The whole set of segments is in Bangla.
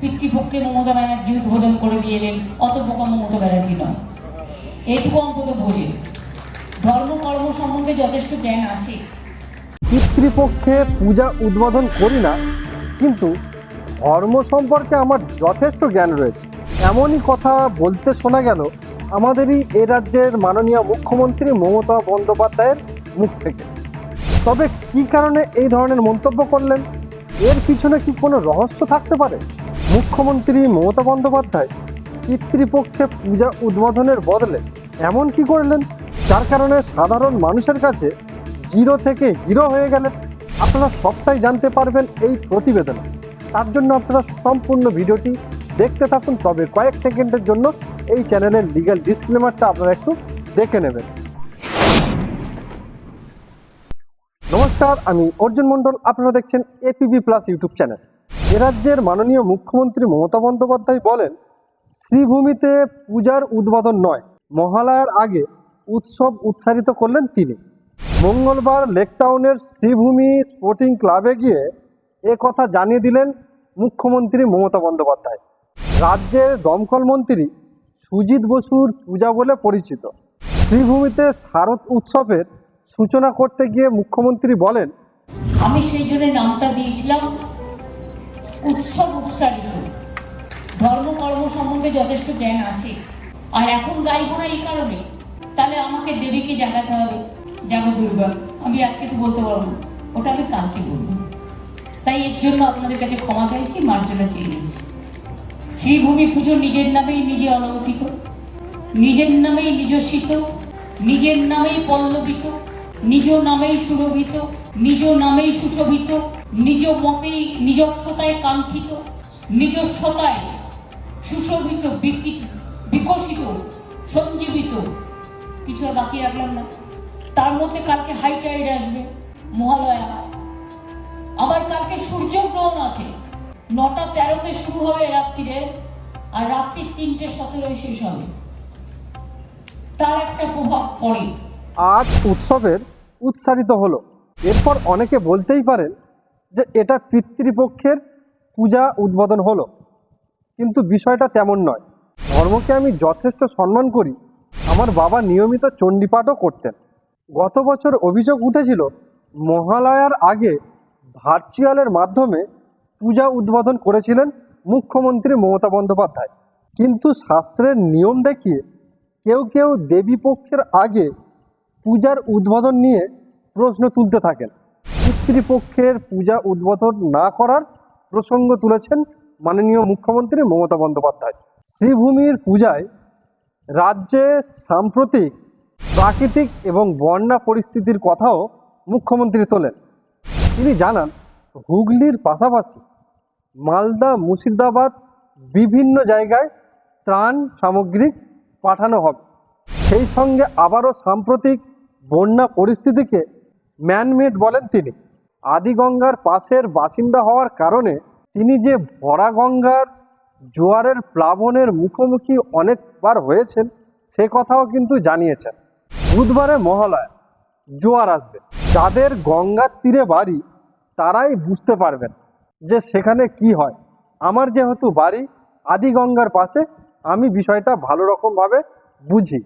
পিতৃপক্ষে মমতা ব্যানার্জি উদ্বোধন করে দিয়ে এলেন অত বোকা মমতা ব্যানার্জি নয় এইটুকু অন্তত বোঝে ধর্ম, কর্ম সম্বন্ধে যথেষ্ট জ্ঞান আছে। পিতৃপক্ষে পূজা উদ্বোধন করি না, কিন্তু ধর্ম সম্পর্কে আমার যথেষ্ট জ্ঞান রয়েছে। এমনই কথা বলতে শোনা গেল আমাদেরই এ রাজ্যের মাননীয় মুখ্যমন্ত্রী মমতা বন্দ্যোপাধ্যায়ের মুখ থেকে। তবে কি কারণে এই ধরনের মন্তব্য করলেন? এর পিছনে কি কোনো রহস্য থাকতে পারে? মুখ্যমন্ত্রী মমতা বন্দ্যোপাধ্যায় পিতৃপক্ষে পূজা উদ্বোধনের বদলে এমন কি করলেন, যার কারণে সাধারণ মানুষের কাছে জিরো থেকে হিরো হয়ে গেলেন? আপনারা সবটাই জানতে পারবেন এই প্রতিবেদনে। তার জন্য আপনারা সম্পূর্ণ ভিডিওটি দেখতে থাকুন, তবে কয়েক সেকেন্ডের জন্য এই চ্যানেলের লিগ্যাল ডিসক্লেমারটা আপনারা একটু দেখে নেবেন। নমস্কার, আমি অর্জুন মণ্ডল, আপনারা দেখছেন এপিবি প্লাস ইউটিউব চ্যানেল। রাজ্যের মাননীয় মুখ্যমন্ত্রী মমতা বন্দ্যোপাধ্যায় বলেন, শ্রীভূমিতে পূজার উদ্বোধন নয়, মহালয়ার আগে উৎসব উৎসারিত করলেন তিনি। মঙ্গলবার লেকটাউনের শ্রীভূমি স্পোর্টিং ক্লাবে গিয়ে এ কথা জানিয়ে দিলেন মুখ্যমন্ত্রী মমতা বন্দ্যোপাধ্যায়। রাজ্যের দমকল মন্ত্রী সুজিত বসুর পূজা বলে পরিচিত। শ্রীভূমিতে শারদ উৎসবের সূচনা করতে গিয়ে মুখ্যমন্ত্রী বলেন, আমি সেই জন্য নামটা দিয়েছিলাম উৎসব উৎসারিত ধর্ম, কর্ম সম্বন্ধে যথেষ্ট জ্ঞান আছে। আর এখন গাইব না এই কারণে, তাহলে আমাকে দেবীকে জাগাতে হবে। জাগো দুর্গা, আমি আজকে তো বলতে পারব না। ওটা আমি কালকে বলব। তাই এর জন্য আপনাদের কাছে ক্ষমা চাইছি, মার্জনা চেয়ে নিয়েছি। শ্রীভূমি পুজো নিজের নামেই নিজে অলঙ্কিত নিজের নামেই নিজস্বিত, নিজের নামেই পল্লবিত নিজ নামেই সুরভিত, নিজ নামেই সুশোভিত, নিজ মতেই নিজস্বতায় কাঙ্ক্ষিত, নিজস্বতায় সুশোভিত বিকশিত, সঞ্জীবিত। কিছু আর বাকি রাখলাম না। তার মধ্যে কালকে হাই টাইড আসবে, মহালয়া আবার কালকে সূর্যগ্রহণ আছে। নটা তেরোতে শুরু হবে রাত্রিরে, আর রাত্রি তিনটে সতেরোয় শেষ হবে। তার একটা প্রভাব পড়ে। আজ উৎসবের উৎসারিত হলো। এরপর অনেকে বলতেই পারেন যে এটা পিতৃপক্ষের পূজা উদ্বোধন হলো। কিন্তু বিষয়টা তেমন নয়। ধর্মকে আমি যথেষ্ট সম্মান করি। আমার বাবা নিয়মিত চণ্ডীপাঠও করতেন। গত বছর অভিযোগ উঠেছিল, মহালয়ার আগে ভার্চুয়ালের মাধ্যমে পূজা উদ্বোধন করেছিলেন মুখ্যমন্ত্রী মমতা বন্দ্যোপাধ্যায়। কিন্তু শাস্ত্রের নিয়ম দেখিয়ে কেউ কেউ দেবীপক্ষের আগে পূজার উদ্বোধন নিয়ে প্রশ্ন তুলতে থাকেন। পিতৃপক্ষের পূজা উদ্বোধন না করার প্রসঙ্গ তুলেছেন মাননীয় মুখ্যমন্ত্রী মমতা বন্দ্যোপাধ্যায়। শ্রীভূমির পূজায় রাজ্যে সাম্প্রতিক প্রাকৃতিক এবং বন্যা পরিস্থিতির কথাও মুখ্যমন্ত্রী তোলেন। তিনি জানান, হুগলির পাশাপাশি মালদা, মুর্শিদাবাদ বিভিন্ন জায়গায় ত্রাণ সামগ্রী পাঠানো হবে। সেই সঙ্গে আবারও সাম্প্রতিক বন্যা পরিস্থিতিকে ম্যানমেড বলেন তিনি। আদিগঙ্গার পাশের বাসিন্দা হওয়ার কারণে তিনি যে ভরা গঙ্গার জোয়ারের প্লাবনের মুখোমুখি অনেকবার হয়েছেন, সে কথাও কিন্তু জানিয়েছেন। বুধবারে মহালয়া, জোয়ার আসবে। যাদের গঙ্গার তীরে বাড়ি, তারাই বুঝতে পারবেন যে সেখানে কি হয়। আমার যেহেতু বাড়ি আদি গঙ্গার পাশে, আমি বিষয়টা ভালো রকমভাবে বুঝি।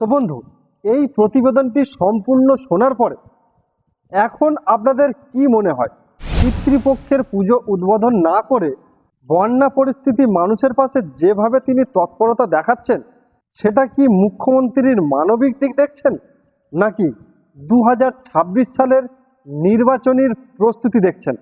তো বন্ধু এই প্রতিবেদনটি সম্পূর্ণ শোনার পরে এখন আপনাদের কি মনে হয়? পিতৃপক্ষের পুজো উদ্বোধন না করে বন্যা পরিস্থিতি মানুষের পাশে যেভাবে তিনি তৎপরতা দেখাচ্ছেন, সেটা কি মুখ্যমন্ত্রীর মানবিক দিক দেখছেন? নাকি দু হাজার ছাব্বিশ সালের নির্বাচনীর প্রস্তুতি দেখছেন?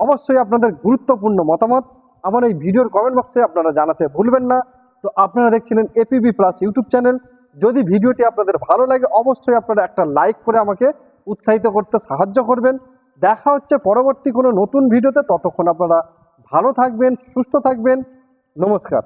অবশ্যই আপনাদের গুরুত্বপূর্ণ মতামত আমার এই ভিডিওর কমেন্ট বক্সে আপনারা জানাতে ভুলবেন না। তো আপনারা দেখছিলেন এপিবি প্লাস ইউটিউব চ্যানেল যদি ভিডিওটি আপনাদের ভালো লাগে, অবশ্যই আপনারা একটা লাইক করে আমাকে উৎসাহিত করতে সাহায্য করবেন। দেখা হচ্ছে পরবর্তী কোনো নতুন ভিডিওতে। ততক্ষণ আপনারা ভালো থাকবেন, সুস্থ থাকবেন। নমস্কার।